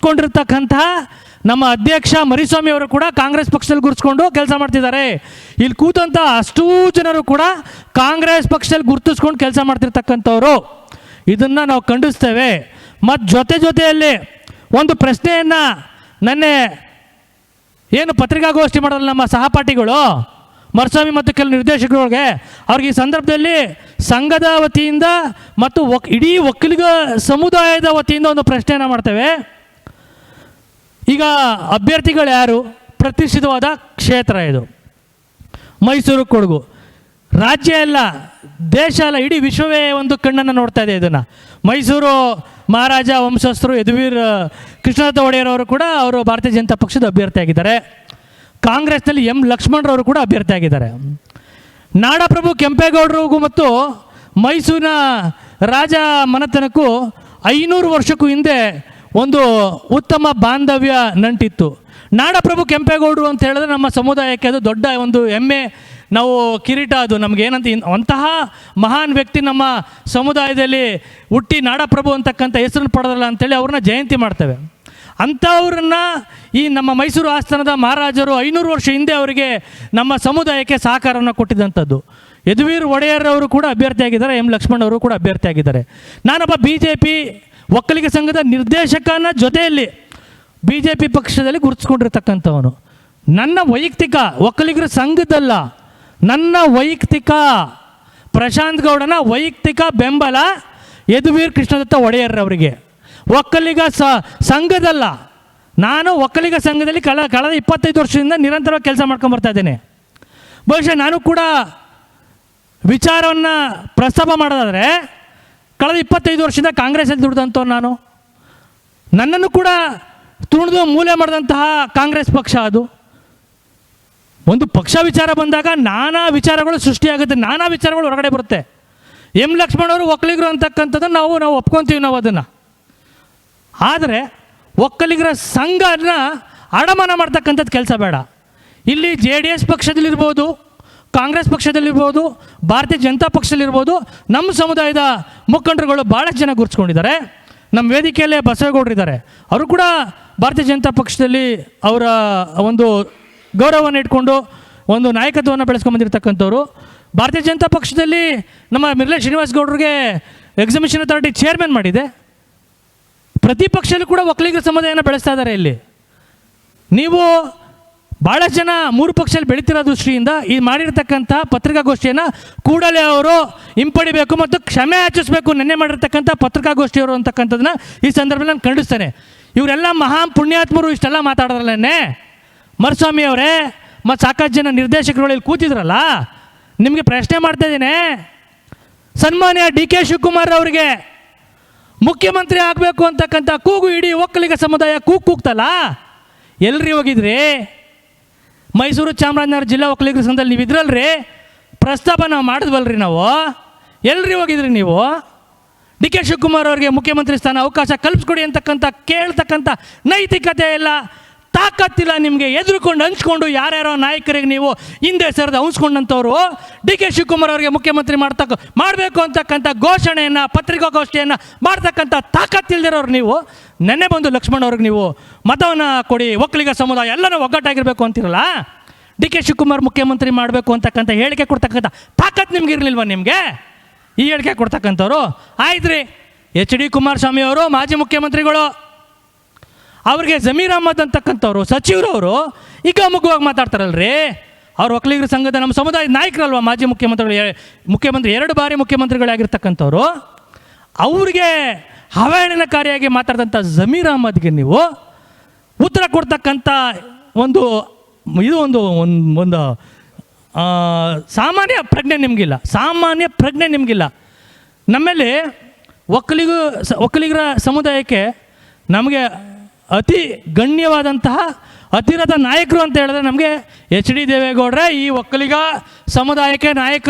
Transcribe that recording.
ಗುರುತಿಸ್ಕೊಂಡಿರ್ತಕ್ಕಂತಹ ನಮ್ಮ ಅಧ್ಯಕ್ಷ ಮರಿಸ್ವಾಮಿ ಅವರು ಕೂಡ ಕಾಂಗ್ರೆಸ್ ಪಕ್ಷದಲ್ಲಿ ಗುರುತಿಸ್ಕೊಂಡು ಕೆಲಸ ಮಾಡ್ತಿದ್ದಾರೆ. ಇಲ್ಲಿ ಕೂತಂಥ ಅಷ್ಟೂ ಜನರು ಕೂಡ ಕಾಂಗ್ರೆಸ್ ಪಕ್ಷದಲ್ಲಿ ಗುರುತಿಸ್ಕೊಂಡು ಕೆಲಸ ಮಾಡ್ತಿರ್ತಕ್ಕಂಥವ್ರು. ಇದನ್ನು ನಾವು ಖಂಡಿಸ್ತೇವೆ. ಮತ್ತು ಜೊತೆ ಜೊತೆಯಲ್ಲಿ ಒಂದು ಪ್ರಶ್ನೆಯನ್ನು ನನ್ನೆ ಏನು ಪತ್ರಿಕಾಗೋಷ್ಠಿ ಮಾಡೋಲ್ಲ ನಮ್ಮ ಸಹಪಾಠಿಗಳು? ಮರಸ್ವಾಮಿ ಮತ್ತು ಕೆಲವು ನಿರ್ದೇಶಕರುಗಳಿಗೆ. ಅವ್ರಿಗೆ ಈ ಸಂದರ್ಭದಲ್ಲಿ ಸಂಘದ ವತಿಯಿಂದ ಮತ್ತು ಒಕ್ ಇಡೀ ಒಕ್ಕಲಿಗ ಸಮುದಾಯದ ವತಿಯಿಂದ ಒಂದು ಪ್ರಶ್ನೆಯನ್ನು ಮಾಡ್ತೇವೆ. ಈಗ ಅಭ್ಯರ್ಥಿಗಳು ಯಾರು? ಪ್ರತಿಷ್ಠಿತವಾದ ಕ್ಷೇತ್ರ ಇದು. ಮೈಸೂರು ಕೊಡಗು. ರಾಜ್ಯ ಅಲ್ಲ, ದೇಶ ಅಲ್ಲ, ಇಡೀ ವಿಶ್ವವೇ ಒಂದು ಕಣ್ಣನ್ನು ನೋಡ್ತಾ ಇದೆ ಇದನ್ನು. ಮೈಸೂರು ಮಹಾರಾಜ ವಂಶಸ್ಥರು ಯದುವೀರ್ ಕೃಷ್ಣದತ್ತ ಒಡೆಯರ್ ಅವರು ಕೂಡ ಅವರು ಭಾರತೀಯ ಜನತಾ ಪಕ್ಷದ ಅಭ್ಯರ್ಥಿಯಾಗಿದ್ದಾರೆ ಕಾಂಗ್ರೆಸ್ನಲ್ಲಿ ಎಂ. ಲಕ್ಷ್ಮಣರವರು ಕೂಡ ಅಭ್ಯರ್ಥಿಯಾಗಿದ್ದಾರೆ ನಾಡಪ್ರಭು ಕೆಂಪೇಗೌಡರಿಗೂ ಮತ್ತು ಮೈಸೂರಿನ ರಾಜ ಮನೆತನಕ್ಕೂ ಐನೂರು ವರ್ಷಕ್ಕೂ ಹಿಂದೆ ಒಂದು ಉತ್ತಮ ಬಾಂಧವ್ಯ ನಂಟಿತ್ತು. ನಾಡಪ್ರಭು ಕೆಂಪೇಗೌಡರು ಅಂತ ಹೇಳಿದ್ರೆ ನಮ್ಮ ಸಮುದಾಯಕ್ಕೆ ಅದು ದೊಡ್ಡ ಒಂದು ಹೆಮ್ಮೆ. ನಾವು ಕಿರೀಟ ಅದು. ನಮ್ಗೆ ಏನಂತ ಇನ್- ಅಂತಹ ಮಹಾನ್ ವ್ಯಕ್ತಿ ನಮ್ಮ ಸಮುದಾಯದಲ್ಲಿ ಹುಟ್ಟಿ ನಾಡಪ್ರಭು ಅಂತಕ್ಕಂಥ ಹೆಸರನ್ನು ಪಡೆದಲ್ಲ ಅಂತೇಳಿ ಅವ್ರನ್ನ ಜಯಂತಿ ಮಾಡ್ತೇವೆ. ಅಂಥವ್ರನ್ನ ಈ ನಮ್ಮ ಮೈಸೂರು ಆಸ್ಥಾನದ ಮಹಾರಾಜರು ಐನೂರು ವರ್ಷ ಹಿಂದೆ ಅವರಿಗೆ ನಮ್ಮ ಸಮುದಾಯಕ್ಕೆ ಸಹಕಾರವನ್ನು ಕೊಟ್ಟಿದ್ದಂಥದ್ದು. ಯದುವೀರ್ ಒಡೆಯರ್ ಅವರು ಕೂಡ ಅಭ್ಯರ್ಥಿಯಾಗಿದ್ದಾರೆ, ಎಂ ಲಕ್ಷ್ಮಣ್ ಅವರು ಕೂಡ ಅಭ್ಯರ್ಥಿಯಾಗಿದ್ದಾರೆ. ನಾನೊಬ್ಬ ಬಿ ಜೆ ಪಿ ಒಕ್ಕಲಿಗ ಸಂಘದ ನಿರ್ದೇಶಕನ ಜೊತೆಯಲ್ಲಿ ಬಿ ಜೆ ಪಿ ಪಕ್ಷದಲ್ಲಿ ಗುರುತಿಸ್ಕೊಂಡಿರ್ತಕ್ಕಂಥವನು. ನನ್ನ ವೈಯಕ್ತಿಕ, ಒಕ್ಕಲಿಗರ ಸಂಘದಲ್ಲ, ನನ್ನ ವೈಯಕ್ತಿಕ, ಪ್ರಶಾಂತ್ ಗೌಡನ ವೈಯಕ್ತಿಕ ಬೆಂಬಲ ಯದುವೀರ್ ಕೃಷ್ಣದತ್ತ ಒಡೆಯರ್ ಅವರಿಗೆ ಒಕ್ಕಲಿಗ ಸ, ಸಂಘದಲ್ಲ, ನಾನು ಒಕ್ಕಲಿಗ ಸಂಘದಲ್ಲಿ ಕಳ, ಕಳೆದ ಇಪ್ಪತ್ತೈದು ವರ್ಷದಿಂದ ನಿರಂತರವಾಗಿ ಕೆಲಸ ಮಾಡ್ಕೊಂಡು ಬರ್ತಾ ಇದ್ದೇನೆ. ಬಹುಶಃ ನಾನು ಕೂಡ ವಿಚಾರವನ್ನು ಪ್ರಸ್ತಾಪ ಮಾಡೋದಾದರೆ ಕಳೆದ ಇಪ್ಪತ್ತೈದು ವರ್ಷದಿಂದ ಕಾಂಗ್ರೆಸ್ಸಲ್ಲಿ ದುಡ್ದಂಥವ್ರು ನಾನು. ನನ್ನನ್ನು ಕೂಡ ತುಣಿದು ಮೂಲೆ ಮಾಡಿದಂತಹ ಕಾಂಗ್ರೆಸ್ ಪಕ್ಷ ಅದು. ಒಂದು ಪಕ್ಷ ವಿಚಾರ ಬಂದಾಗ ನಾನಾ ವಿಚಾರಗಳು ಸೃಷ್ಟಿಯಾಗುತ್ತೆ, ನಾನಾ ವಿಚಾರಗಳು ಹೊರಗಡೆ ಬರುತ್ತೆ. ಎಂ ಲಕ್ಷ್ಮಣವರು ಒಕ್ಕಲಿಗರು ಅಂತಕ್ಕಂಥದ್ದು ನಾವು ನಾವು ಒಪ್ಕೊತೀವಿ ನಾವು ಅದನ್ನು. ಆದರೆ ಒಕ್ಕಲಿಗರ ಸಂಘನ ಅಡಮಾನ ಮಾಡ್ತಕ್ಕಂಥದ್ದು ಕೆಲಸ ಬೇಡ. ಇಲ್ಲಿ ಜೆ ಡಿ ಎಸ್ ಪಕ್ಷದಲ್ಲಿರ್ಬೋದು ಕಾಂಗ್ರೆಸ್ ಪಕ್ಷದಲ್ಲಿರ್ಬೋದು, ಭಾರತೀಯ ಜನತಾ ಪಕ್ಷದಲ್ಲಿರ್ಬೋದು, ನಮ್ಮ ಸಮುದಾಯದ ಮುಖಂಡರುಗಳು ಭಾಳಷ್ಟು ಜನ ಗುರುತಿಸ್ಕೊಂಡಿದ್ದಾರೆ. ನಮ್ಮ ವೇದಿಕೆಯಲ್ಲೇ ಬಸವೇಗೌಡರಿದ್ದಾರೆ ಅವರು ಕೂಡ ಭಾರತೀಯ ಜನತಾ ಪಕ್ಷದಲ್ಲಿ ಅವರ ಒಂದು ಗೌರವವನ್ನು ಇಟ್ಕೊಂಡು ಒಂದು ನಾಯಕತ್ವವನ್ನು ಬೆಳೆಸ್ಕೊಂಬಂದಿರ್ತಕ್ಕಂಥವ್ರು ಭಾರತೀಯ ಜನತಾ ಪಕ್ಷದಲ್ಲಿ ನಮ್ಮ ಮಿರ್ಲೆ ಶ್ರೀನಿವಾಸ್ ಗೌಡರಿಗೆ ಎಕ್ಸಿಬಿಷನ್ ಅಥಾರಿಟಿ ಚೇರ್ಮನ್ ಮಾಡಿದೆ. ಪ್ರತಿ ಪಕ್ಷದಲ್ಲೂ ಕೂಡ ಒಕ್ಕಲಿಗರ ಸಮುದಾಯನ ಬೆಳೆಸ್ತಾ ಇದ್ದಾರೆ ಇಲ್ಲಿ. ನೀವು ಭಾಳಷ್ಟು ಜನ ಮೂರು ಪಕ್ಷದಲ್ಲಿ ಬೆಳೀತಿರೋ ದೃಷ್ಟಿಯಿಂದ ಈ ಮಾಡಿರ್ತಕ್ಕಂಥ ಪತ್ರಿಕಾಗೋಷ್ಠಿಯನ್ನು ಕೂಡಲೇ ಅವರು ಹಿಂಪಡಿಬೇಕು ಮತ್ತು ಕ್ಷಮೆ ಯಾಚಿಸಬೇಕು. ನೆನ್ನೆ ಮಾಡಿರ್ತಕ್ಕಂಥ ಪತ್ರಿಕಾಗೋಷ್ಠಿಯವರು ಅಂತಕ್ಕಂಥದ್ದನ್ನ ಈ ಸಂದರ್ಭದಲ್ಲಿ ನಾನು ಖಂಡಿಸ್ತೇನೆ. ಇವರೆಲ್ಲ ಮಹಾ ಪುಣ್ಯಾತ್ಮರು ಇಷ್ಟೆಲ್ಲ ಮಾತಾಡಿದ್ರಲ್ಲೇ ಮರಸ್ವಾಮಿ ಅವರೇ ಮತ್ತು ಸಾಕಷ್ಟು ಜನ ನಿರ್ದೇಶಕರುಗಳು ಇಲ್ಲಿ ಕೂತಿದ್ರಲ್ಲ? ನಿಮಗೆ ಪ್ರಶ್ನೆ ಮಾಡ್ತಾ ಇದ್ದೀನಿ. ಸನ್ಮಾನ್ಯ ಡಿ ಕೆ ಶಿವಕುಮಾರ್ ಅವರಿಗೆ ಮುಖ್ಯಮಂತ್ರಿ ಆಗಬೇಕು ಅಂತಕ್ಕಂಥ ಕೂಗು ಇಡೀ ಒಕ್ಕಲಿಗ ಸಮುದಾಯ ಕೂಗು ಕೂಗ್ತಲ್ಲ? ಎಲ್ರಿ ಹೋಗಿದ್ರಿ? ಮೈಸೂರು ಚಾಮರಾಜನಗರ ಜಿಲ್ಲಾ ಒಕ್ಕಲಿಗರ ಸಂಘದಲ್ಲಿ ನೀವು ಇದ್ರಲ್ರಿ? ಪ್ರಸ್ತಾಪ ನಾವು ಮಾಡಿದ್ವಲ್ರಿ ನಾವು. ಎಲ್ರಿ ಹೋಗಿದ್ರಿ ನೀವು? ಡಿ ಕೆ ಶಿವಕುಮಾರ್ ಅವರಿಗೆ ಮುಖ್ಯಮಂತ್ರಿ ಸ್ಥಾನ ಅವಕಾಶ ಕಲ್ಪಿಸ್ಕೊಡಿ ಅಂತಕ್ಕಂಥ ಕೇಳ್ತಕ್ಕಂಥ ನೈತಿಕತೆ ಇಲ್ಲ. ತಾಕತ್ತಿಲ್ಲ ನಿಮಗೆ ಎದುರುಕೊಂಡು ಹಂಚ್ಕೊಂಡು ಯಾರ್ಯಾರೋ ನಾಯಕರಿಗೆ ನೀವು ಹಿಂದೆ ಸರಿದು ಹಂಚ್ಕೊಂಡಂಥವ್ರು ಡಿ ಕೆ ಶಿವಕುಮಾರ್ ಅವರಿಗೆ ಮುಖ್ಯಮಂತ್ರಿ ಮಾಡ್ತಕ್ಕ, ಮಾಡಬೇಕು ಅಂತಕ್ಕಂಥ ಘೋಷಣೆಯನ್ನು, ಪತ್ರಿಕಾಗೋಷ್ಠಿಯನ್ನು ಮಾಡ್ತಕ್ಕಂಥ ತಾಕತ್ತಿಲ್ದಿರೋರು ನೀವು. ನೆನ್ನೆ ಬಂದು ಲಕ್ಷ್ಮಣ್ ಅವ್ರಿಗೆ ನೀವು ಮತವನ್ನು ಕೊಡಿ, ಒಕ್ಕಲಿಗ ಸಮುದಾಯ ಎಲ್ಲರೂ ಒಗ್ಗಟ್ಟಾಗಿರಬೇಕು ಅಂತಿರಲ್ಲ? ಡಿ ಕೆ ಶಿವಕುಮಾರ್ ಮುಖ್ಯಮಂತ್ರಿ ಮಾಡಬೇಕು ಅಂತಕ್ಕಂಥ ಹೇಳಿಕೆ ಕೊಡ್ತಕ್ಕಂಥ ತಾಕತ್ತು ನಿಮ್ಗೆ ಇರಲಿಲ್ವ ನಿಮಗೆ? ಈ ಹೇಳಿಕೆ ಕೊಡ್ತಕ್ಕಂಥವ್ರು. ಆಯ್ತು ರೀ ಎಚ್ ಡಿ ಕುಮಾರಸ್ವಾಮಿ ಅವರು, ಮಾಜಿ ಮುಖ್ಯಮಂತ್ರಿಗಳು ಅವ್ರಿಗೆ ಜಮೀರ್ ಅಹಮದ್ ಅಂತಕ್ಕಂಥವ್ರು, ಸಚಿವರವರು ಈಗ ಮುಖವಾಗಿ ಮಾತಾಡ್ತಾರಲ್ರಿ. ಅವ್ರು ಒಕ್ಕಲಿಗರ ಸಂಘದ ನಮ್ಮ ಸಮುದಾಯದ ನಾಯಕರಲ್ವ ಮಾಜಿ ಮುಖ್ಯಮಂತ್ರಿಗಳು ಮುಖ್ಯಮಂತ್ರಿ, ಎರಡು ಬಾರಿ ಮುಖ್ಯಮಂತ್ರಿಗಳಾಗಿರ್ತಕ್ಕಂಥವ್ರು. ಅವ್ರಿಗೆ ಅವಹೇಳನಕಾರಿಯಾಗಿ ಮಾತಾಡಿದಂಥ ಜಮೀರ್ ಅಹಮದ್ಗೆ ನೀವು ಉತ್ತರ ಕೊಡ್ತಕ್ಕಂಥ ಒಂದು, ಇದು ಒಂದು ಒಂದು ಸಾಮಾನ್ಯ ಪ್ರಜ್ಞೆ ನಿಮಗಿಲ್ಲ, ಸಾಮಾನ್ಯ ಪ್ರಜ್ಞೆ ನಿಮಗಿಲ್ಲ. ನಮ್ಮಲ್ಲಿ ಒಕ್ಕಲಿಗ ಒಕ್ಕಲಿಗರ ಸಮುದಾಯಕ್ಕೆ ನಮಗೆ ಅತಿ ಗಣ್ಯವಾದಂತಹ ಅತಿರಥ ನಾಯಕರು ಅಂತ ಹೇಳಿದ್ರೆ ನಮಗೆ ಎಚ್ ಡಿ ದೇವೇಗೌಡರೇ. ಈ ಒಕ್ಕಲಿಗ ಸಮುದಾಯಕ್ಕೆ ನಾಯಕರು